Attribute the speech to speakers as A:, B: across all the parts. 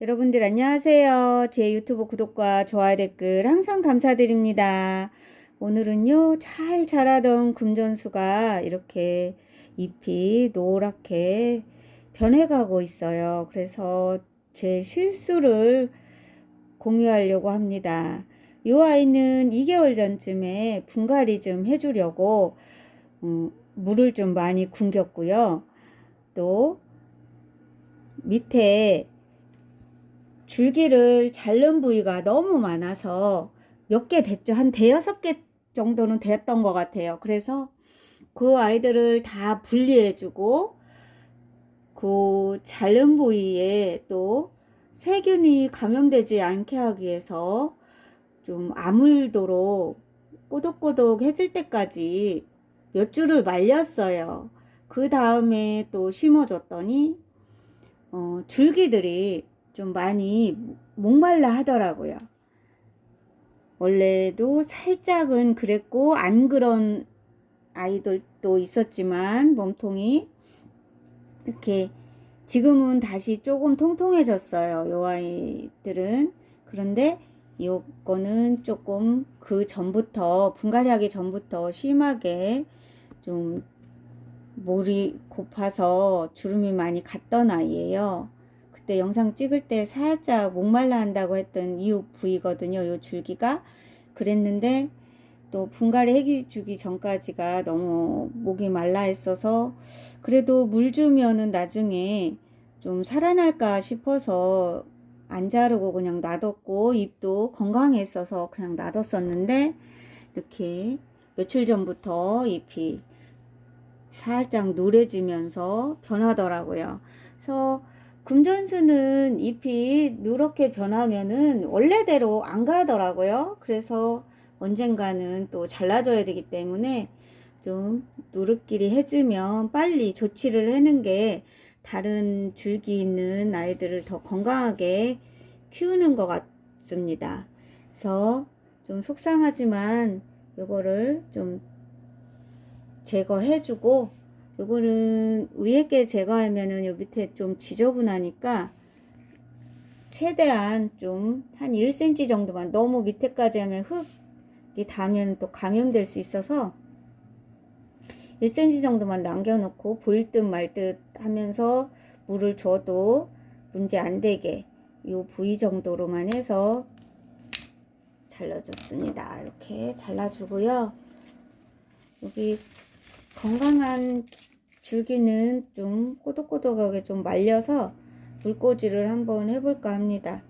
A: 여러분들 안녕하세요. 제 유튜브 구독과 좋아요 댓글 항상 감사드립니다. 오늘은요, 잘 자라던 금전수가 이렇게 잎이 노랗게 변해가고 있어요. 그래서 제 실수를 공유하려고 합니다. 이 아이는 2개월 전쯤에 분갈이 좀 해주려고 음, 물을 좀 많이 굶겼고요. 또 밑에 줄기를 자른 부위가 너무 많아서 몇 개 됐죠. 한 대여섯 개 정도는 됐던 것 같아요. 그래서 그 아이들을 다 분리해주고 그 자른 부위에 또 세균이 감염되지 않게 하기 위해서 좀 아물도록 꼬독꼬독 해질 때까지 몇 줄을 말렸어요. 그 다음에 또 심어줬더니 어, 줄기들이 좀 많이 목말라 하더라고요. 원래도 살짝은 그랬고 안 그런 아이들도 있었지만 몸통이 이렇게 지금은 다시 조금 통통해졌어요. 요 아이들은 그런데 요거는 조금 그 전부터 분갈이 하기 전부터 심하게 좀 몰이 고파서 주름이 많이 갔던 아이예요. 그때 영상 찍을 때 살짝 목말라 한다고 했던 이유 부위거든요. 요 줄기가 그랬는데 또 분갈이 해기 주기 전까지가 너무 목이 말라 했어서 그래도 물 주면은 나중에 좀 살아날까 싶어서 안 자르고 그냥 놔뒀고 잎도 건강했어서 그냥 놔뒀었는데 이렇게 며칠 전부터 잎이 살짝 노래지면서 변하더라고요. 그래서 금전수는 잎이 누렇게 변하면은 원래대로 안 가더라고요. 그래서 언젠가는 또 잘라줘야 되기 때문에 좀 누르끼리 해주면 빨리 조치를 하는 게 다른 줄기 있는 아이들을 더 건강하게 키우는 것 같습니다. 그래서 좀 속상하지만 요거를 좀 제거해주고 요거는 위에 게 제거하면은 요 밑에 좀 지저분하니까 최대한 좀 한 1cm 정도만 너무 밑에까지 하면 흙이 닿으면 또 감염될 수 있어서 1cm 정도만 남겨놓고 보일 듯 말 듯 하면서 물을 줘도 문제 안 되게 요 부위 정도로만 해서 잘라줬습니다. 이렇게 잘라주고요. 여기 건강한 줄기는 좀 꼬독꼬독하게 좀 말려서 물꽂이를 한번 해볼까 합니다.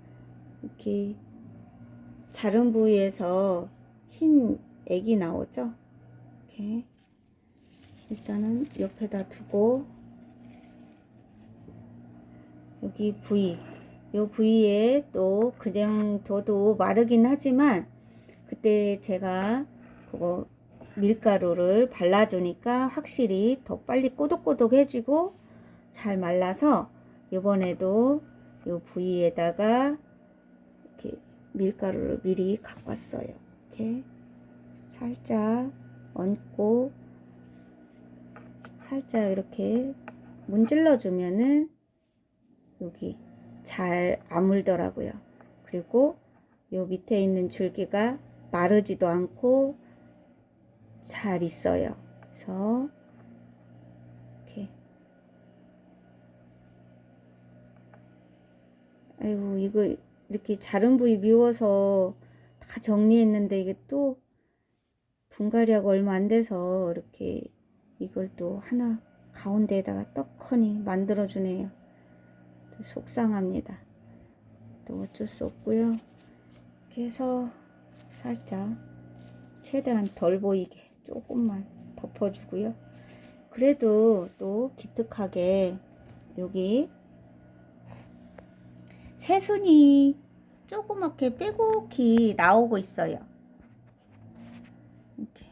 A: 이렇게 자른 부위에서 흰 액이 나오죠? 이렇게 일단은 옆에다 두고 여기 부위 요 부위에 또 그냥 둬도 마르긴 하지만 그때 제가 그거 밀가루를 발라주니까 확실히 더 빨리 꼬독꼬독해지고 잘 말라서 이번에도 이 부위에다가 이렇게 밀가루를 미리 갖고 왔어요. 이렇게 살짝 얹고 살짝 이렇게 문질러 주면은 여기 잘 아물더라고요. 그리고 요 밑에 있는 줄기가 마르지도 않고 잘 있어요. 그래서 이렇게 아이고 이거 이렇게 자른 부위 미워서 다 정리했는데 이게 또 분갈이하고 얼마 안 돼서 이렇게 이걸 또 하나 가운데에다가 떡하니 만들어 주네요. 속상합니다. 또 어쩔 수 없고요. 이렇게 해서 살짝 최대한 덜 보이게 조금만 덮어주고요. 그래도 또 기특하게 여기 새순이 조그맣게 빼곡히 나오고 있어요. 이렇게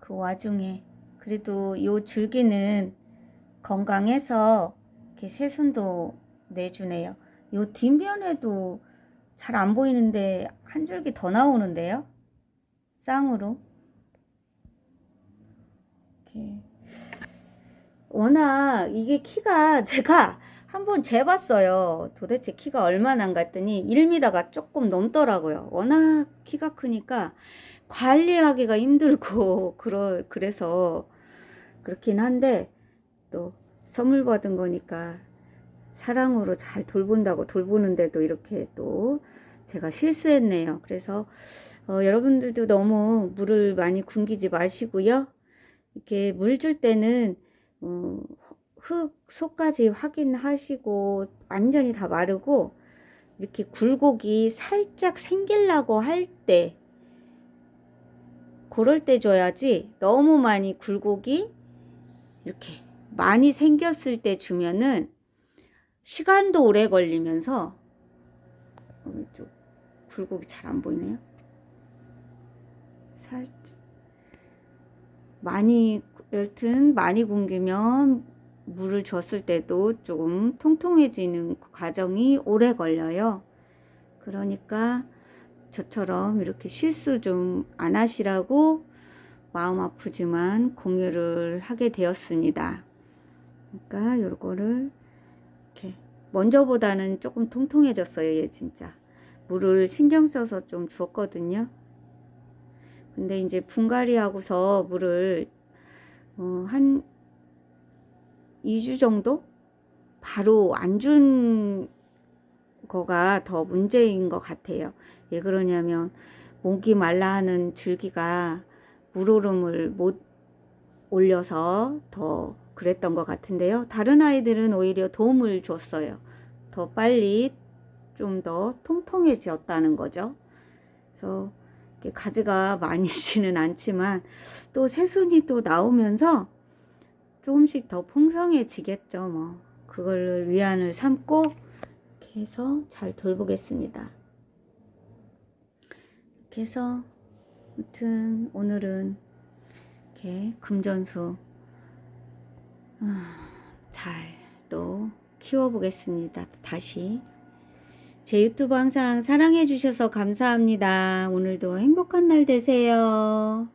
A: 그 와중에 그래도 요 줄기는 건강해서 이렇게 새순도 내주네요. 요 뒷면에도 잘 안 보이는데 한 줄기 더 나오는데요. 쌍으로 이렇게 워낙 이게 키가 제가 한번 재봤어요. 도대체 키가 얼마나 안 갔더니 1m가 조금 넘더라고요. 워낙 키가 크니까 관리하기가 힘들고 그러 그래서 그렇긴 한데 또 선물 받은 거니까 사랑으로 잘 돌본다고 돌보는데도 이렇게 또 제가 실수했네요. 그래서 어, 여러분들도 너무 물을 많이 굶기지 마시고요. 이렇게 물 줄 때는 어, 흙 속까지 확인하시고 완전히 다 마르고 이렇게 굴곡이 살짝 생기려고 할 때 그럴 때 줘야지 너무 많이 굴곡이 이렇게 많이 생겼을 때 주면은 시간도 오래 걸리면서 어, 좀 굴곡이 잘 안 보이네요. 살 많이 여튼 많이 굶기면 물을 줬을 때도 조금 통통해지는 과정이 오래 걸려요. 그러니까 저처럼 이렇게 실수 좀 안 하시라고 마음 아프지만 공유를 하게 되었습니다. 그러니까 요거를 이렇게 먼저보다는 조금 통통해졌어요. 얘 진짜 물을 신경 써서 좀 주었거든요. 근데 이제 분갈이 하고서 물을 어, 한 2주 정도 바로 안 준 거가 더 문제인 것 같아요. 왜 그러냐면 목이 말라 하는 줄기가 물오름을 못 올려서 더 그랬던 것 같은데요. 다른 아이들은 오히려 도움을 줬어요. 더 빨리 좀 더 통통해졌다는 거죠. 그래서 가지가 많이지는 않지만 또 새순이 또 나오면서 조금씩 더 풍성해지겠죠. 뭐 그걸 위안을 삼고 이렇게 해서 잘 돌보겠습니다. 이렇게 해서 아무튼 오늘은 이렇게 금전수 아, 잘또 키워보겠습니다. 다시 제 유튜브 항상 사랑해 주셔서 감사합니다. 오늘도 행복한 날 되세요.